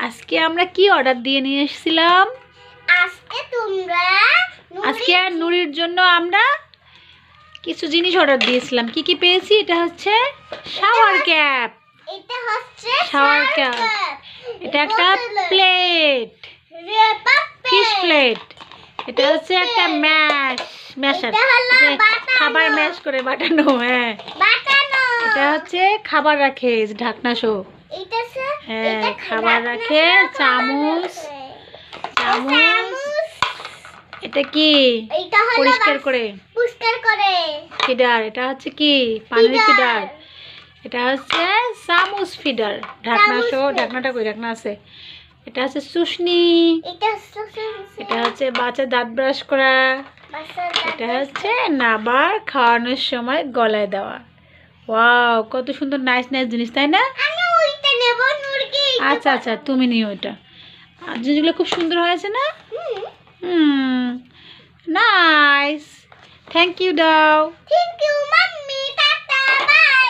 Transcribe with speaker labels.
Speaker 1: আজকে আমরা কি অর্ডার দিয়ে নিয়ে এসেছিলাম?
Speaker 2: আজকে তোমরা
Speaker 1: আজকে আর নুরির জন্য আমরা কিছু জিনিস অর্ডার দিয়েছিলাম। কি কি পেয়েছি? এটা হচ্ছে শাওয়ার ক্যাপ
Speaker 2: এটা হচ্ছে
Speaker 1: Shower cap. এটা একটা প্লেট ফিশ প্লেট এটা হচ্ছে একটা ম্যাশ ম্যাশার। খাবার ম্যাশ করে বাটানো হ্যাঁ।
Speaker 2: বাটানো।
Speaker 1: এটা হচ্ছে খাবার রাখে ঢাকনা শো
Speaker 2: এটা
Speaker 1: হ্যাঁ, খাবার রাখে, চামচ। চামচ। এটা কি? পরিষ্কার করে।
Speaker 2: পরিষ্কার করে।
Speaker 1: ফিডার এটা হচ্ছে কি? পানির ফিডার। এটা হচ্ছে চামচ ফিডার। ঢাকনা সহ ঢাকনাটা কই? ঢাকনা আছে। এটা হচ্ছে সুশনি।
Speaker 2: এটা হচ্ছে
Speaker 1: বাচ্চা দাঁত ব্রাশ করা। এটা হচ্ছে নাবার খাওয়ানোর সময় গলায় দেওয়া। ওয়াও কত সুন্দর নাইস নাইস জিনিস তাই না?
Speaker 2: আমি ওইটা নেব
Speaker 1: আচ্ছা আচ্ছা তুমি নিও এটা। আর জিনিসগুলো খুব সুন্দর হয়েছে না?
Speaker 2: হুম।
Speaker 1: নাইস থ্যাংক ইউ দাও।
Speaker 2: Thank you